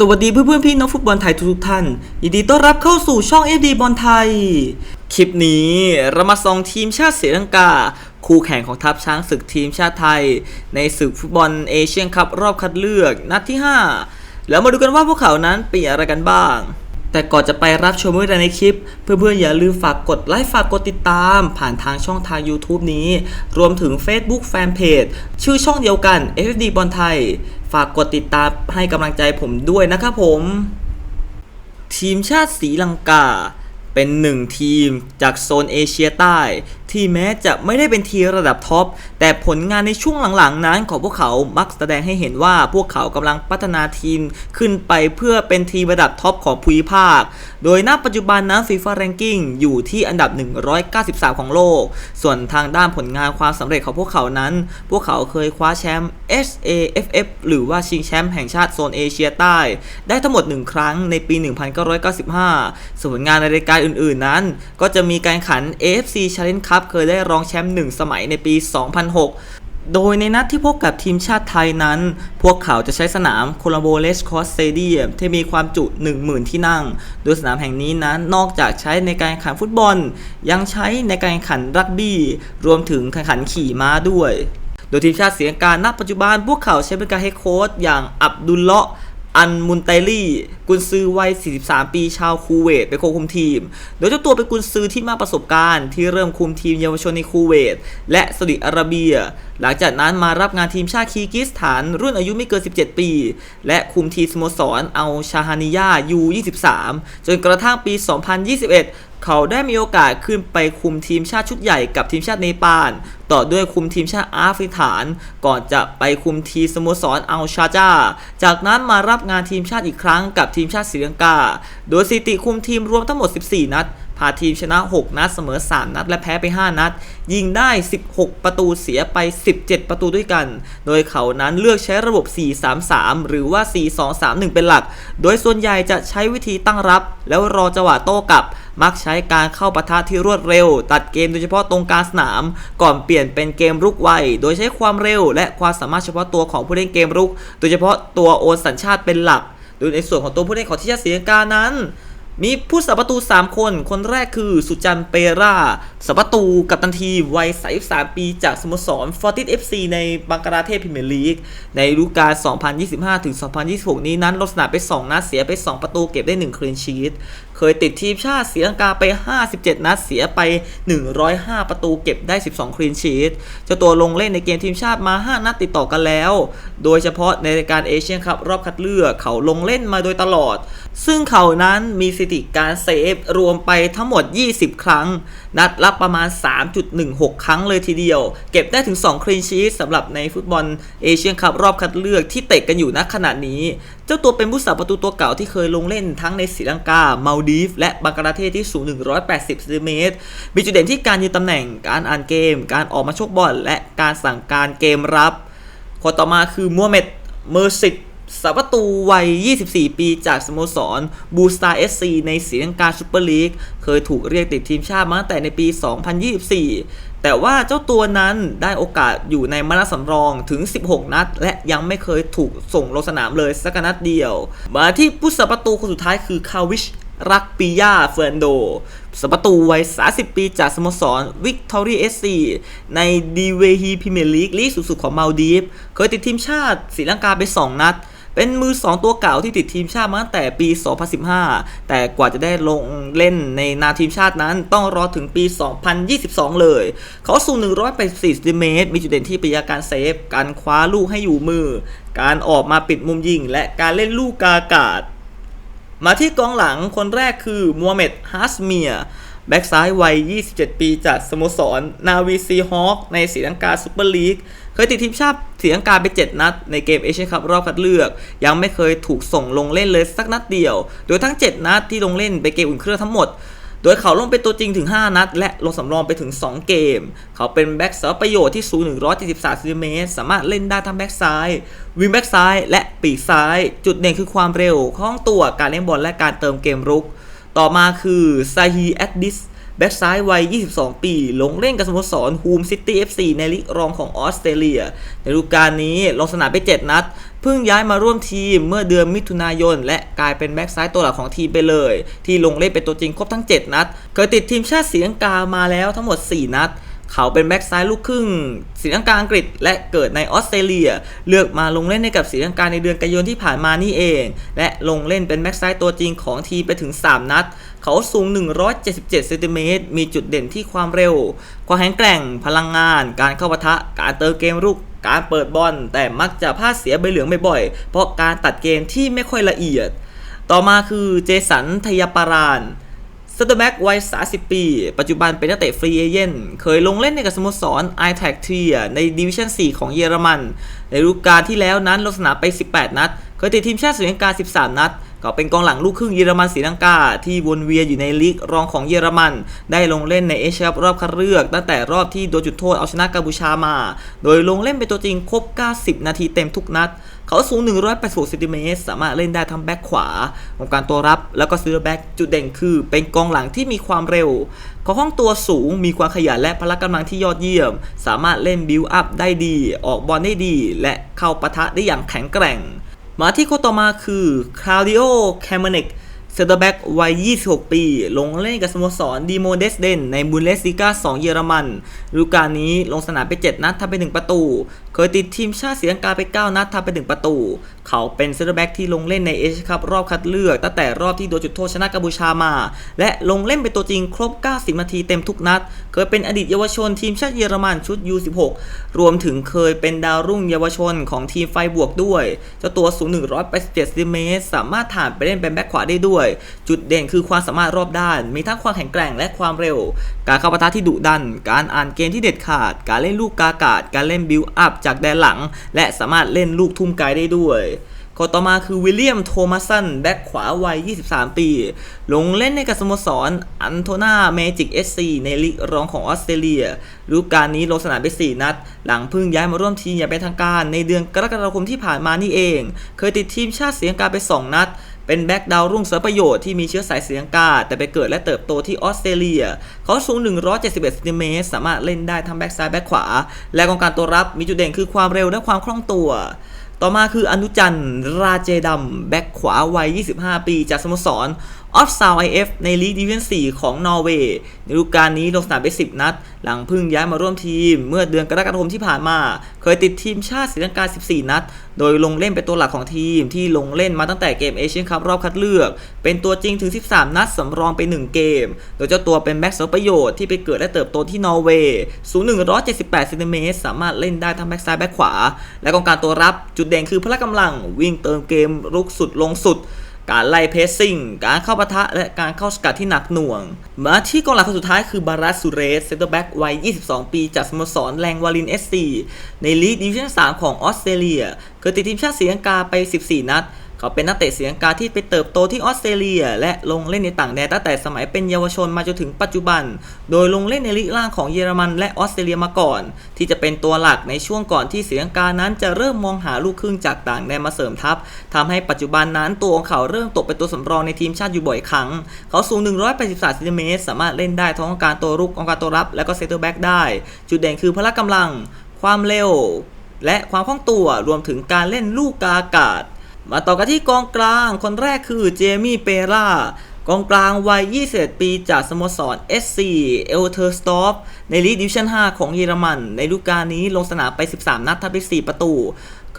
สวัสดีเพื่อนๆพี่น้องฟุตบอลไทยทุกๆท่าน ยินดีต้อนรับเข้าสู่ช่อง FD บอลไทย คลิปนี้เรามาส่องทีมชาติศรีลังกา คู่แข่งของทัพช้างศึกทีมชาติไทย ในศึกฟุตบอลเอเชียนคัพรอบคัดเลือกนัดที่ 5 แล้วมาดูกันว่าพวกเขานั้นเป็นอะไรกันบ้าง แต่ก่อนจะไปรับชมเมื่อใดในคลิป เพื่อนๆอย่าลืมฝากกดไลค์ฝากกดติดตาม ผ่านทางช่องทาง YouTube นี้ รวมถึง Facebook Fanpage ชื่อช่องเดียวกัน FD บอลไทย ฝากกดติดตามให้กำลังใจผมด้วยนะครับผม ทีมชาติสีลังกา เป็นหนึ่งทีมจากโซนเอเชียใต้ ที่แม้จะไม่ได้เป็นทีมระดับท็อป แต่ผลงานในช่วงหลังๆ นั้นของพวกเขามักแสดงให้เห็นว่าพวกเขากำลังพัฒนาทีมขึ้นไปเพื่อเป็นทีมระดับท็อปของภูมิภาค โดยณปัจจุบันนั้นฟีฟ่าแรงกิ้งอยู่ที่อันดับ 193 ของโลก ส่วนทางด้านผลงานความสำเร็จของพวกเขานั้น พวกเขาเคยคว้าแชมป์ SAFF หรือว่าชิงแชมป์แห่งชาติโซนเอเชียใต้ ได้ทั้งหมด 1 ครั้งในปี 1995 ส่วนผลงานในรายการอื่นๆนั้น ก็จะมีการขัน AFC Challenge Cup เคยได้รองแชมป์1สมัยในปี 2006โดยในนัดที่พบกับทีมชาติไทยนั้น พวกเขาจะใช้สนามโคลัมโบเลสคอสเ a เดียมที่มีความจุ 10,000 ที่นั่ง โดยสนามแห่งนี้นั้นนอกจากใช้ในการแข่งขันฟุตบอล ยังใช้ในการแข่งขันรักบี้ รวมถึงแข่งขันขี่ม้าด้วย โดยทีมชาติเสียงการณปัจจุบันพวกเขาใช้บริการเฮดโค้ชอย่างอับดุลเลาะอันมุนไตลี่ กุนซือวัย 43 ปีชาวคูเวตเป็นโค้ชคุมทีม โดยเจ้าตัวเป็นกุนซือที่มากประสบการณ์ที่เริ่มคุมทีมเยาวชนในคูเวตและซาอุดิอาระเบีย หลังจากนั้นมารับงานทีมชาติคีร์กิสถาน รุ่นอายุไม่เกิน 17 ปี และคุมทีมสโมสรเอาชาฮานิยายู23 จนกระทั่งปี 2021เขาได้มีโอกาสขึ้นไปคุมทีมชาติชุดใหญ่กับทีมชาติเนปาล ต่อด้วยคุมทีมชาติอาฟริกาน ก่อนจะไปคุมทีมสโมสรอัลชาจา จากนั้นมารับงานทีมชาติอีกครั้งกับทีมชาติศรีลังกา โดยสถิติคุมทีมรวมทั้งหมด 14 นัด พาทีมชนะ 6 นัด เสมอ 3 นัด และแพ้ไป 5 นัด ยิงได้ 16 ประตูเสียไป 17 ประตูด้วยกัน โดยเขานั้นเลือกใช้ระบบ 4-3-3 หรือว่า 4-2-3-1 เป็นหลัก โดยส่วนใหญ่จะใช้วิธีตั้งรับ แล้วรอจังหวะโต้กลับ มักใช้การเข้าปะทะที่รวดเร็ว ตัดเกมโดยเฉพาะตรงกลางสนาม ก่อนเปลี่ยนเป็นเกมรุกไว โดยใช้ความเร็ว และความสามารถเฉพาะตัวของผู้เล่นเกมรุก โดยเฉพาะตัวโอนสัญชาติเป็นหลัก โดยในส่วนของตัวผู้เล่นของทีมชาติศรีลังกานั้น มีผู้สับประตู 3 คน คนแรกคือสุจันเปราสับประตูกับตันทีวัย 33 ปี จากสโมสรฟอร์ติสเอฟซีในบังกลาเทศพรีเมียร์ลีก ในฤดูกาล 2025-2026 นี้นั้นลดสนามไป 2 นัดเสียไป 2 ประตูเก็บได้ 1 คลีนชีต เคยติดทีมชาติศรีลังกาไป 57 นัดเสียไป 105 ประตูเก็บได้ 12 คลีนชีตเจ้าตัวลงเล่นในเกมทีมชาติมา 5 นัดติดต่อกันแล้ว โดยเฉพาะในรายการเอเชียนคัพรอบคัดเลือกเขาลงเล่นมาโดยตลอด ซึ่งเขานั้นมีสถิติการเซฟรวมไปทั้งหมด 20 ครั้ง นัดละประมาณ 3.16 ครั้งเลยทีเดียว เก็บได้ถึง 2 คลีนชีตสำหรับในฟุตบอลเอเชียนคัพรอบคัดเลือกที่เตะกันอยู่ณขณะนี้ เจ้าตัวเป็นผู้สาประตูตัวเก่าที่เคยลงเล่นทั้งในศรีลังกามาดีฟและบังกลาเทศที่สูง 180ซนติเมตรมีจุดเด่นที่การยืนตำแหน่งการอ่านเกม การออกมาชกบอลและการสั่งการเกมรับ คนต่อมาคือมัวเมดเมอร์ซิตสับประตูวัย 24 ปีจากสโมสรบูสตาเอสซีในศรีลังกาซูเปอร์ลีก เคยถูกเรียกติดทีมชาติมาตั้งแต่ในปี 2024 แต่ว่าเจ้าตัวนั้นได้โอกาสอยู่ในมานัดสำรองถึง 16 นัด และยังไม่เคยถูกส่งลงสนามเลยสักนัดเดียว มาที่ผู้สับประตูคนสุดท้ายคือคาวิช รักปิยาเฟรนโดสประตูวัย 30 ปีจากสโมสรวิกตอรี่เอสซีในดีเวฮีพรีเมียร์ลีกลีกสูงสุดของมาลดีฟเคยติดทีมชาติศรีลังกาไป 2 นัด เป็นมือ 2 ตัวเก่าที่ติดทีมชาติมาตั้งแต่ปี 2015 แต่กว่าจะได้ลงเล่นในนาทีมชาตินั้นต้องรอถึงปี 2022 เลย เขาสูง 184ซนติเมตร มีจุดเด่นที่ปิยาการเซฟ การคว้าลูกให้อยู่มือ การออกมาปิดมุมยิง และการเล่นลูกกาอากาศ มาที่กองหลังคนแรกคือมัวเมดฮัสเมียแบ็กซ้ายวัย 27 ปีจากสโมสร นาวีซีฮอคในศรีลังกาซูเปอร์ลีก เคยติดทีมชาติศรีลังกาไป 7 นัด ในเกมเอเชียนคัพรอบคัดเลือก ยังไม่เคยถูกส่งลงเล่นเลยสักนัดเดียว โดยทั้ง 7 นัดที่ลงเล่นไปเกมอุ่นเครื่องทั้งหมด โดยเขาลงเป็นตัวจริงถึง 5 นัด และลงสำรองไปถึง 2 เกม เขาเป็นแบ็กเสริมประโยชน์ที่สูง 173ซนติเมตร สามารถเล่นได้ทั้งแบ็กซ้าย วิงแบ็กซ้าย และปีกซ้าย จุดเด่นคือความเร็วคล่องตัว การเล่นบอลและการเติมเกมรุก ต่อมาคือซาฮีแอดดิส แบ็กซ้ายวัย 22 ปี ลงเล่นกับสโมสรฮูมซิตี้ FC ในลีกรองของออสเตรเลีย ในฤดูกาลนี้ลงสนามไป 7 นัด เพิ่งย้ายมาร่วมทีมเมื่อเดือนมิถุนายน และกลายเป็นแบ็กซ้ายตัวหลักของทีมไปเลย ที่ลงเล่นเป็นตัวจริงครบทั้ง 7 นัด เคยติดทีมชาติสีลังกามาแล้วทั้งหมด 4 นัด เขาเป็นแบ็กซ้ายลูกครึ่งศรีลังกาอังกฤษ และเกิดในออสเตรเลีย เลือกมาลงเล่นให้กับศรีลังกาในเดือนกันยายนที่ผ่านมานี่เอง และลงเล่นเป็นแบ็กซ้ายตัวจริงของทีไปถึง 3 นัด เขาสูง 177เซนติเมตรมีจุดเด่นที่ความเร็ว ความแข็งแกร่งพลังงาน การเข้าปะทะการเติมเกมรุกการเปิดบอลแต่มักจะพลาดเสียใบเหลืองบ่อยๆเพราะการตัดเกมที่ไม่ค่อยละเอียด ต่อมาคือเจสันทยปาราน สเตอร์แบ็กวัย 30 ปี ปัจจุบันเป็นนักเตะฟรีเอเจนต์เคยลงเล่นในกับสโมสร i t a c t r i a ในดิวิชั่น 4 ของเยอรมัน ในฤดูกาลที่แล้วนั้นลงสนามไป 18 นัด เคยติดทีมชาติศรีลังกา 13 นัด ก็เป็นกองหลังลูกครึ่งเยอรมันศรีลังกา ที่วนเวียนอยู่ในลีกรองของเยอรมัน ได้ลงเล่นในเอเชียคัพรอบคัดเลือก ตั้งแต่รอบที่โดนจุดโทษเอาชนะกัมพูชามา โดยลงเล่นเป็นตัวจริงครบ 90 นาทีเต็มทุกนัด เขาสูง 186เซนติเมตรสามารถเล่นได้ทั้งแบ็คขวาของการตัวรับแล้วก็ซีอร์แบ็กจุดเด่นคือ เป็นกองหลังที่มีความเร็ว เขาห้องตัวสูงมีความขยันและพละกำลังที่ยอดเยี่ยม สามารถเล่นบิวอัพได้ดี ออกบอลได้ดี และเข้าปะทะได้อย่างแข็งแกร่ง มาที่คนต่อมาคือคลาดิโอแคมเมเนกเซนเตอร์แบ็กวัย 26 ปี ลงเล่นกับสโมสรดีโมเดสเดนในบุนเลสลิกา 2 เยอรมันฤดูกาลนี้ลงสนามไป 7 นัดทำไป 1 ประตู เคยติดทีมชาติศรีลังกาไป 9 นัดทำไป1ประตู เขาเป็นเซนเตอร์แบ็กที่ลงเล่นในเอเชียคัพรอบคัดเลือก ตั้งแต่รอบที่โดนจุดโทษชนะกัมพูชามา และลงเล่นเป็นตัวจริงครบ 90 นาทีเต็มทุกนัด เคยเป็นอดีตเยาวชนทีมชาติเยอรมันชุด U16 รวมถึงเคยเป็นดาวรุ่งเยาวชนของทีมไฟบวกด้วย เจ้าตัวสูง 187เซนติเมตรสามารถถ่านไปเล่นเป็นแบ็คขวาได้ด้วย จุดเด่นคือความสามารถรอบด้าน มีทั้งความแข็งแกร่งและความเร็ว การเข้าปะทะที่ดุดัน การอ่านเกมที่เด็ดขาด การเล่นลูกกากาศการเล่นบิลอัพจากแดนหลัง และสามารถเล่นลูกทุ่มไกลได้ด้วยคนต่อมาคือวิลเลียมโทมัสสันแบ็คขวาวัย 23 ปี ลงเล่นในกับสโมสรอันโทนาเมจิกเอสซีในลีกรองของออสเตรเลียฤดูกาลนี้ลงสนามไป 4 นัด หลังพิ่งย้ายมาร่วมทีมอย่างเป็นทางการในเดือนกรกฎาคมที่ผ่านมานี่เอง เคยติดทีมชาติเสียงการไป 2 นัด เป็นแบ็กดาวรุ่งเสือประโยชน์ที่มีเชื้อสายเสียงกา แต่ไปเกิดและเติบโตที่ออสเตรเลีย เขาสูง 171เซนติเมตรสามารถเล่นได้ทั้งแบ็กซ้ายแบ็กขวา และกองการตัวรับมีจุดเด่นคือความเร็วและความคล่องตัว ต่อมาคืออนุจันทร์ราเจดำแบ็กขวาวัย 25 ปีจากสโมสร ออฟซาวไอเอฟในลีกดิวิชั่น4ของนอร์เวย์ในฤดูกาลนี้ลงสนามไป 10 นัด หลังพึ่งย้ายมาร่วมทีม เมื่อเดือนกรกฎาคมที่ผ่านมา เคยติดทีมชาติศรีลังกา 14 นัด โดยลงเล่นเป็นตัวหลักของทีมที่ลงเล่นมาตั้งแต่เกมเอเชียนคัพรอบคัดเลือก เป็นตัวจริงถึง 13 นัดสำรองไป 1 เกม โดยเจ้าตัวเป็นแบ็กเสริมประโยชน์ที่ไปเกิดและเติบโตที่นอร์เวย์สูง 178เซนติเมตรสามารถเล่นได้ทั้งแบ็กซ้ายแบ็กขวา และกองการตัวรับจุดเด่นคือพละกำลังวิ่งเติมเกมรุกสุดลงสุด การไล่เพสซิ่ง การเข้าปะทะ และการเข้าสกัดที่หนักหน่วง มาที่กองหลังคนสุดท้ายคือบารัสสุเรสเซนเตอร์แบ็กวัย 22 ปีจากสโมสรแรงวาลินเอสซีในลีกดิวิชั่น 3 ของออสเตรเลีย เคยติดทีมชาติศรีลังกาไป 14 นัด เขาเป็นนักเตะศรีลังกาที่ไปเติบโตที่ออสเตรเลีย และลงเล่นในต่างแดนตั้งแต่สมัยเป็นเยาวชนมาจนถึงปัจจุบัน โดยลงเล่นในลีกล่างของเยอรมันและออสเตรเลียมาก่อน ที่จะเป็นตัวหลักในช่วงก่อนที่ศรีลังกานั้นจะเริ่มมองหาลูกครึ่งจากต่างแดนมาเสริมทัพทำให้ปัจจุบันนั้นตัวของเขาเริ่มตกเป็นตัวสำรองในทีมชาติอยู่บ่อยครั้ง เขาสูง 183เซนติเมตรสามารถเล่นได้ทั้งการตัวรุกองการตัวรับ และก็เซตเตอร์แบ็กได้ จุดเด่นคือพละกำลัง ความเร็ว และความคล่องตัวรวมถึงการเล่นลูกกาอากาศ มาต่อกันที่กองกลางคนแรกคือเจมี่เปร่ากองกลางวัย 21 ปีจากสโมสร SC เอลเทอร์สตอฟในลีกดิวิชั่น 5 ของเยอรมัน ในฤดูกาลนี้ลงสนามไป 13 นัดทำไป 4 ประตู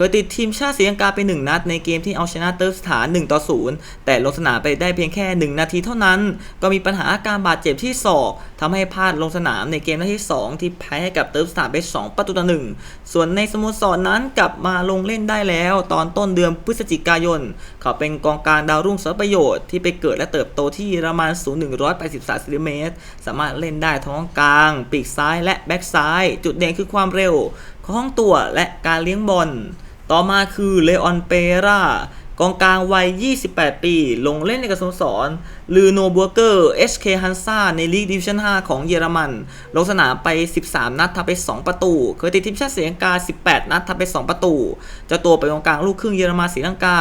เคยติดทีมชาติศรีลังกาไป 1 นัดในเกมที่เอาชนะเติร์ฟสถาน1ต่อ0แต่ลงสนามไปได้เพียงแค่ 1 นาทีเท่านั้น ก็มีปัญหาอาการบาดเจ็บที่ศอกทำให้พลาดลงสนามในเกมนัดที่ 2 ที่แพ้ให้กับเติร์ฟสถานไป 2 ประตูต่อ1ส่วนในสโมสรนนั้นกลับมาลงเล่นได้แล้ว ตอนต้นเดือนพฤศจิกายน เขาเป็นกองกลางดาวรุ่งเสรประโยชน์ที่ไปเกิดและเติบโตที่เยอรมันสูง183เซนติเมตรสามารถเล่นได้ทั้งกลาง ปีกซ้ายและแบ็กซ้าย จุดเด่นคือความเร็วคล่องตัวและการเลี้ยงบอล ต่อมาคือเลออนเปรากองกลางวัย 28 ปี ลงเล่นในกระสโมสร ลือโนบัวเกอร์ HK ฮันซาในลีกดิวิชั่น 5 ของเยอรมัน ลงสนามไป 13 นัดทำไป 2 ประตู เคยติดทีมชาติศรีลังกา 18 นัดทำไป 2 ประตูเจ้าตัวเป็นกองกลางลูกครึ่งเยอรมันศรีลังกา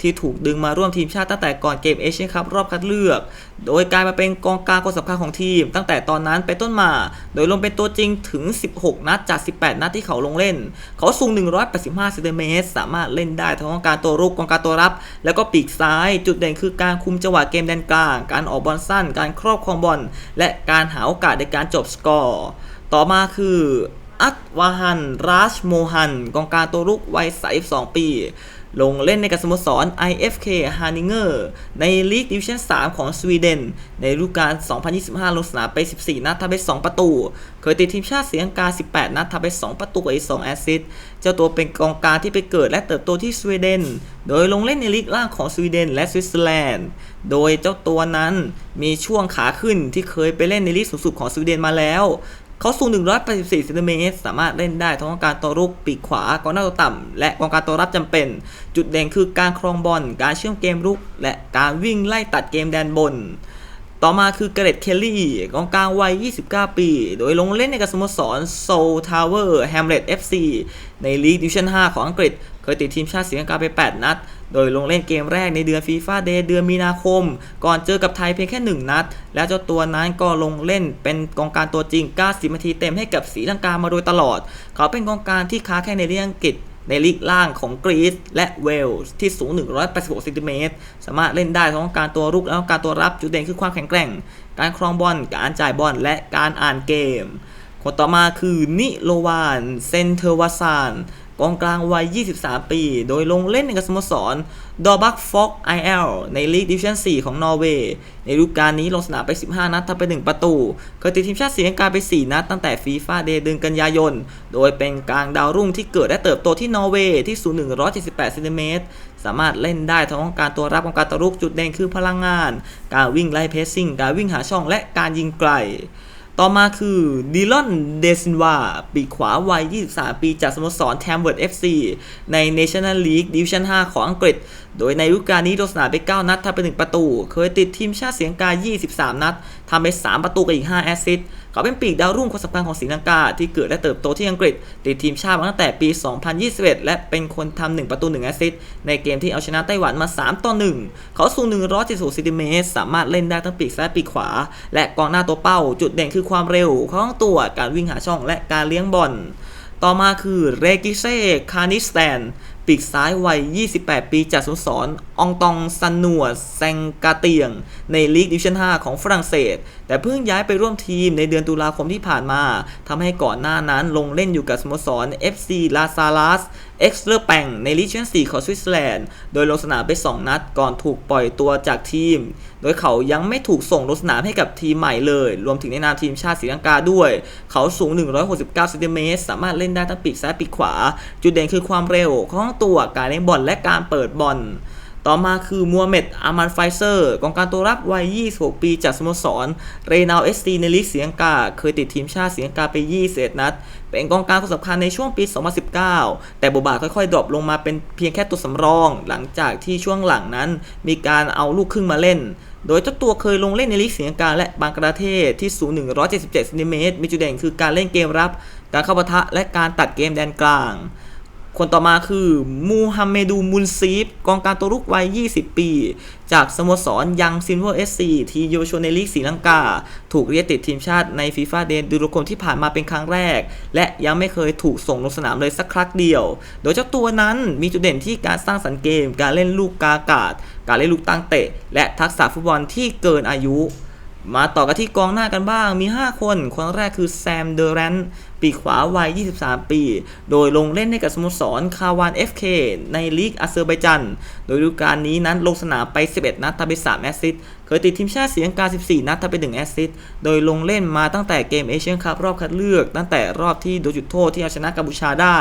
ที่ถูกดึงมาร่วมทีมชาติตั้งแต่ก่อนเกมเอเชียนคัพรอบคัดเลือก โดยกลายมาเป็นกองกลางคนสำคัญของทีม ตั้งแต่ตอนนั้นเป็นต้นมา โดยลงเป็นตัวจริงถึง 16 นัดจาก 18 นัดที่เขาลงเล่น เขาสูง 185เซนติเมตรสามารถเล่นได้ทั้งกองกลารตัวรุกกองกลารตัวรับ แล้วก็ปีกซ้าย จุดเด่นคือการคุมจังหวะเกมแดนกลางการออกบอลสั้น การครอบครองบอล และการหาโอกาสในการจบสกอร์ ต่อมาคืออัตวาฮันราชโมฮันกองกลางตัวรุกวัย 32 ปี ลงเล่นในกับสโมสร IFK h a n i n g e r ในลีกดิวิชั่น 3 ของสวีเดน ในฤดูกาล 2025 ลงสนามไป 14 นัดทำไป 2 ประตู เคยติดทีมชาติเสียงกา 18 นัดทำไป 2 ประตูกับอีก 2 แอสซิสต์ เจ้าตัวเป็นกองกลางที่ไปเกิดและเติบโตที่สวีเดน โดยลงเล่นในลีกล่างของสวีเดนและสวิตเซอร์แลนด์ โดยเจ้าตัวนั้นมีช่วงขาขึ้นที่เคยไปเล่นในลีกสูงสุดของสวีเดนมาแล้ว เขาสูง 184เซนติเมตรสามารถเล่นได้ทั้งกองการตัวรุกปีกขวากองหน้าตัวต่ำและกองการตัวรับจำเป็น จุดเด่นคือการครองบอลการเชื่อมเกมรุก และการวิ่งไล่ตัดเกมแดนบนต่อมาคือเกรตเคลลี่กองกลางวัย 29 ปี โดยลงเล่นในกับสโมสรโซลทาวเวอร์แฮมเล็ต FC ในลีกดิวิชั่น 5 ของอังกฤษ เคยติดทีมชาติศรีลังกาไป 8 นัด โดยลงเล่นเกมแรกในเดือนฟีฟ่าเดย์เดือนมีนาคม ก่อนเจอกับไทยเพียงแค่ 1 นัด และเจ้าตัวนั้นก็ลงเล่นเป็นกองการตัวจริง 90 นาทีเต็มให้กับศรีลังกามาโดยตลอด เขาเป็นกองกางที่ค้าแข่งในลีกอังกฤษในลีกล่างของกรีซและเวลส์ที่สูง 186เซนติเมตร สามารถเล่นได้ทั้งการตัวรุกและการตัวรับจุดเด่นคือความแข็งแกร่ง การครองบอล การจ่ายบอล และการอ่านเกม คนต่อมาคือนิโลวาน เซนเทอร์วาซาน กองกลางวัย 23 ปี โดยลงเล่นในกับสโมสรดอบักฟอกไอเอลในลีกดิวิชั่น 4 ของนอร์เวย์ ในฤดูกาลนี้ลงสนามไป 15 นัดทำไป 1 ประตูเคยติดทีมชาติศรีลังกาไป 4 นัดตั้งแต่ฟีฟ่าเดย์เดือนกันยายน โดยเป็นกลางดาวรุ่งที่เกิดและเติบโตที่นอร์เวย์ที่สูง 178เซนติเมตรสามารถเล่นได้ทั้งของการตัวรับของการตวรุกจุดเด่นคือพลังงาน การวิ่งไล่เพสซิ่ง การวิ่งหาช่องและการยิงไกล ต่อมาคือดิลอนเดซินวาปีขวาวัย 23 ปีจากสโมสรแทมเวิร์ด FC ใน National League Division 5 ของอังกฤษ โดยในฤดูกาลนี้ลงสนามไป 9 นัดทำไป 1 ประตู เคยติดทีมชาติเสียงกา 23 นัดทำไป 3 ประตูกับอีก 5 แอสซิสต์เขาเป็นปีกดาวรุ่งคนสำคัญของศรีลังกา ที่เกิดและเติบโตที่อังกฤษ ติดทีมชาติมาตั้งแต่ปี 2021 และเป็นคนทำ1ประตู 1 แอสซิสต์ในเกมที่เอาชนะไต้หวันมา 3 ต่อ 1 เขาสูง 176เซนติเมตร สามารถเล่นได้ทั้งปีกซ้ายปีกขวา และกองหน้าตัวเป้า จุดเด่นคือความเร็วคล่องตัว การวิ่งหาช่อง และการเลี้ยงบอล ต่อมาคือเรกิเซ่ คานิสแตน ปีกซ้ายวัย 28 ปีจากสโมสรอองตองซันนัวแซงกาเตียง ในลีกดิวิชั่น 5 ของฝรั่งเศส แต่เพิ่งย้ายไปร่วมทีมในเดือนตุลาคมที่ผ่านมาทำให้ก่อนหน้านั้นลงเล่นอยู่กับสโมสร FC ลาซาลัสเอ็กซ์เลอร์แปงในลีกดิวิชั่น4ของสวิตเซอร์แลนด์ โดยลงสนามไป 2 นัดก่อนถูกปล่อยตัวจากทีม โดยเขายังไม่ถูกส่งลงสนามให้กับทีมใหม่เลย รวมถึงในนามทีมชาติศรีลังกาด้วย เขาสูง 169เซนติเมตรสามารถเล่นได้ทั้งปีกซ้ายปีกขวา จุดเด่นคือความเร็วคล่องตัวการเล่นบอลและการเปิดบอล ต่อมาคือมัวเม็ดอามันไฟเซอร์กองการตัวรับวัย 26 ปีจากสโมสร เรนาวเอสซีในลีกเสียงกา เคยติดทีมชาติเสียงกาไป 21 นัด เป็นกองกลางคนสำคัญในช่วงปี 2019 แต่บทบาทค่อยๆ ดรอปลงมาเป็นเพียงแค่ตัวสำรอง หลังจากที่ช่วงหลังนั้น มีการเอาลูกครึ่งมาเล่นโดยเจ้าตัวเคยลงเล่นในลีกเสียงกาและบางประเทศที่สูง 177เซนติเมตรมีจุดเด่นคือการเล่นเกมรับ การเข้าปะทะและการตัดเกมแดนกลาง คนต่อมาคือมูฮัมเมดูมุนซีฟกองการตัวรุกวัย 20 ปี จากสโมสรยังซินเวอร์เอสซีทีโยโชในลีกศรีลังกา ถูกเรียกติดทีมชาติในฟีฟ่าเดนดูโรคมที่ผ่านมาเป็นครั้งแรก และยังไม่เคยถูกส่งลงสนามเลยสักครั้งเดียว โดยเจ้าตัวนั้นมีจุดเด่นที่การสร้างสรรค์เกม การเล่นลูกกากาศ การเล่นลูกตั้งเตะ และทักษะฟุตบอลที่เกินอายุมาต่อกันที่กองหน้ากันบ้างมี 5 คน คนแรกคือแซม เดอแรน ปีกขวาวัย 23 ปี โดยลงเล่นให้กับสโมสรคาวาน FK ในลีกอาเซอร์ไบจัน โดยฤดูกาลนี้นั้นลงสนามไป 11 นัดทำไป 3 แอสซิสต์เคยติดทีมชาติเสียงกา 14 นัดทำไป 1 แอสซิสต์ โดยลงเล่นมาตั้งแต่เกมเอเชียนคัพรอบคัดเลือก ตั้งแต่รอบที่โดนจุดโทษที่เอาชนะกัมพูชาได้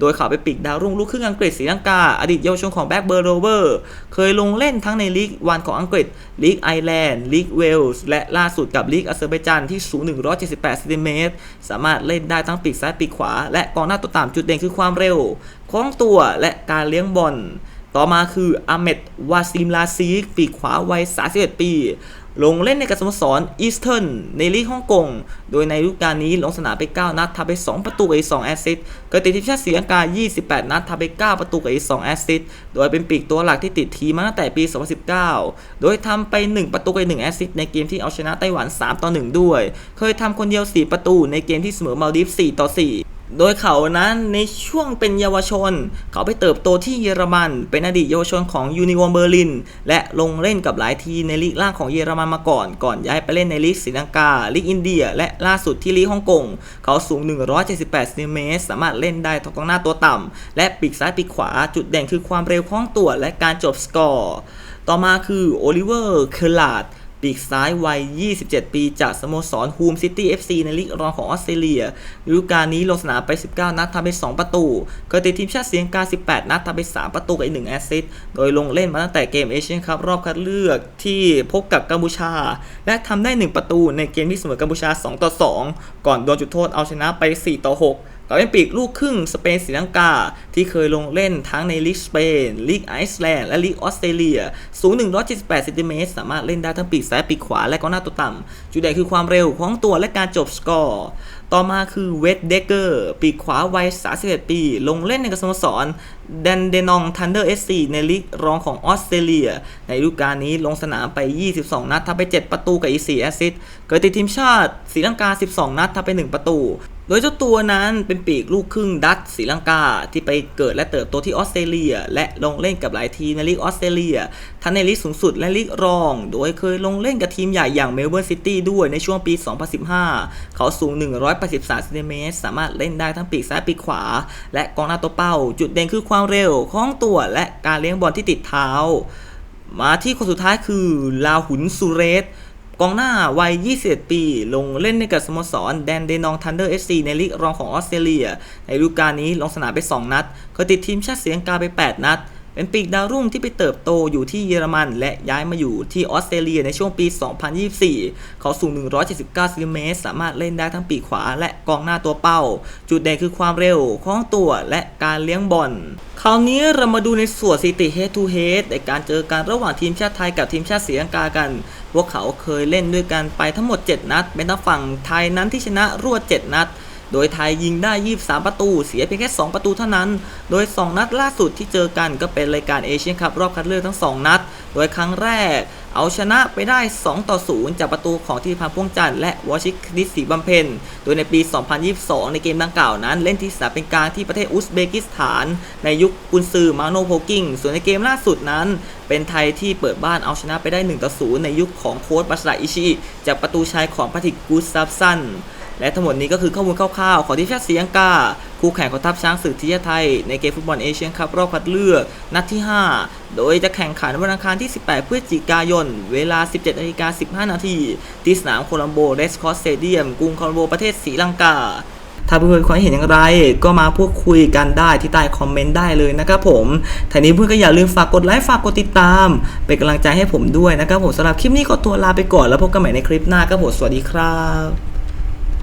โดยเขาไปปีกดาวรุ่งลูกครึ่งอังกฤษศรีลังกา อดีตเยาวชนของแบ็กเบอร์โรเวอร์ เคยลงเล่นทั้งในลีกวันของอังกฤษ ลีกไอร์แลนด์ ลีกเวลส์ และล่าสุดกับลีกอาเซอร์ไบจันที่สูง 178ซนติเมตร สามารถเล่นได้ทั้งปีกซ้ายปีกขวา และกองหน้าตัวต่ำจุดเด่นคือความเร็วคล่องตัวและการเลี้ยงบอลต่อมาคืออาเมดวาซิมลาซีกปีกขวาวัย 31 ปี ลงเล่นในกับสโมสรอีสเทิร์นในลีกฮ่องกง โดยในฤดูกาลนี้ลงสนามไป 9 นัดทำไป 2 ประตูกับอีก2แอสซิสต์ก็ติดทีมชาติศรีลังกา 28 นัดทำไป 9 ประตูกับอีก2แอสซิสต์โดยเป็นปีกตัวหลักที่ติดทีมมาตั้งแต่ปี 2019 โดยทำไป 1 ประตูกับ1แอสซิสต์ในเกมที่เอาชนะไต้หวัน 3 ต่อ 1 ด้วย เคยทำคนเดียว 4 ประตูในเกมที่เสมอมาลดีฟ4ต่อ 4 โดยเขานั้นในช่วงเป็นเยาวชน เขาไปเติบโตที่เยอรมัน เป็นอดีตเยาวชนของยูนิวอร์เบอร์ลิน และลงเล่นกับหลายทีในลีกล่างของเยอรมันมาก่อน ก่อนย้ายไปเล่นในลีกศรีลังกา ลีกอินเดีย และล่าสุดที่ลีกฮ่องกง เขาสูง 178ซนติเมตร สามารถเล่นได้ทั้งกองหน้าตัวต่ำ และปีกซ้ายปีกขวา จุดเด่นคือความเร็วคล่องตัวและการจบสกอร์ ต่อมาคือโอลิเวอร์ เคลาด ปีกซ้ายวัย 27 ปีจากสโมสรฮูมซิตี้ FC ในลีกรองของออสเตรเลียฤดูกาลนี้ลงสนามไป 19 นัดทำไป 2 ประตูเคยติดทีมชาติเสียงกา 18 นัดทำไป 3 ประตูกับอีก 1 แอสซิสต์โดยลงเล่นมาตั้งแต่เกมเอเชียนคัพรอบคัดเลือกที่พบกับกัมพูชา และทำได้ 1 ประตูในเกมที่เสมอกัมพูชา 2 ต่อ 2 ก่อนโดนจุดโทษเอาชนะไป 4 ต่อ 6 เขาเป็นปีกลูกครึ่งสเปนศรีลังกา ที่เคยลงเล่นทั้งในลีกสเปนลีกไอซ์แลนด์และลีกออสเตรเลีย สูง 178ซนติเมตรสามารถเล่นได้ทั้งปีกซ้ายปีกขวาและก็หน้าตัวต่ำจุดเด่นคือความเร็วของตัวและการจบสกอร์ ต่อมาคือเวดเดเกอร์ปีกขวาวัย 31 ปี ลงเล่นในกบสโมสรแดนเดนองทันเดอร์เอสซีในลีกรองของออสเตรเลีย ในฤดูกาลนี้ลงสนามไป 22 นัดทำไป 7 ประตูกับอีก4แอสซิสต์เกิดติดทีมชาติศรีลังกา 12 นัดทำไป 1 ประตู โดยเจ้าตัวนั้นเป็นปีกลูกครึ่งดัตช์ศรีลังกา ที่ไปเกิดและเติบโตที่ออสเตรเลีย และลงเล่นกับหลายทีมในลีกออสเตรเลีย ทั้งในลีกสูงสุดและลีกรอง โดยเคยลงเล่นกับทีมใหญ่อย่างเมลเบิร์นซิตี้ด้วยในช่วงปี 2015 เขาสูง 1 183ซนติเมตรสามารถเล่นได้ทั้งปีกซ้ายปีกขวา และกองหน้าตัวเป้า จุดเด่นคือความเร็วคล่องตัวและการเลี้ยงบอลที่ติดเท้า มาที่คนสุดท้ายคือลาหุนซูเรสกองหน้าวัย 21 ปี ลงเล่นในกับสโมสร แดนเดนองทันเดอร์เอซีในลีกรองของออสเตรเลีย ในฤดูกาลนี้ลงสนามไป 2 นัดเคยติดทีมชาติเสียงกาไป 8 นัด เป็นปีกดาวรุ่งที่ไปเติบโตอยู่ที่เยอรมัน และย้ายมาอยู่ที่ออสเตรเลียในช่วงปี 2024 เขาสูง 179ซนติเมตร สามารถเล่นได้ทั้งปีกขวาและกองหน้าตัวเป้า จุดเด่นคือความเร็วคล่องตัวและการเลี้ยงบอลคราวนี้เรามาดูในส่วนสถิติ head to head ในการเจอกันระหว่างทีมชาติไทยกับทีมชาติศรีลังกากัน พวกเขาเคยเล่นด้วยกันไปทั้งหมด 7 นัดเป็นทางฝั่งไทยนั้นที่ชนะรวด 7 นัด โดยไทยยิงได้ 23 ประตู เสียเพียงแค่ 2 ประตูเท่านั้น โดย 2 นัดล่าสุดที่เจอกันก็เป็นรายการเอเชียนคัพรอบคัดเลือกทั้ง 2 นัด โดยครั้งแรก เอาชนะไปได้ 2 ต่อ 0 จากประตูของธีรพันพ่วงจันทร์และวอชิคดิศรีบำเพ็ญโดยในปี 2022 ในเกมดังกล่าวนั้น เล่นที่สนามเป็นกลางที่ประเทศอุซเบกิสถาน ในยุคกุนซือมาโนโพกิงส่วนในเกมล่าสุดนั้น เป็นไทยที่เปิดบ้านเอาชนะไปได้ 1 ต่อ 0 ในยุคของโค้ชบัสระอิชิจากประตูชัยของพาทิกกูซับซัน และทั้งหมดนี้ก็คือข้อมูลคร่าวๆของทีมชาติศรีลังกาคู่แข่งของทัพช้างศึกทีมชาติไทยในเกมฟุตบอลเอเชียนคัพรอบคัดเลือก นัดที่ 5 โดยจะแข่งขันวันอังคารที่ 18 พฤศจิกายน เวลา 17นาฬิกา15 นาทีที่สนามโคลัมโบเรสคอร์สเตเดียมกรุงโคลัมโบประเทศศรีลังกาถ้าเพื่อนๆความเห็นอย่างไร ก็มาพูดคุยกันได้ที่ใต้คอมเมนต์ได้เลยนะครับผมทีนี้เพื่อนก็อย่าลืมฝากกดไลค์ฝากกดติดตาม เป็นกำลังใจให้ผมด้วยนะครับผมสำหรับคลิปนี้ก็ตัวลาไปก่อนแล้วพบกันใหม่ในคลิปหน้าครับผมสวัสดีครับ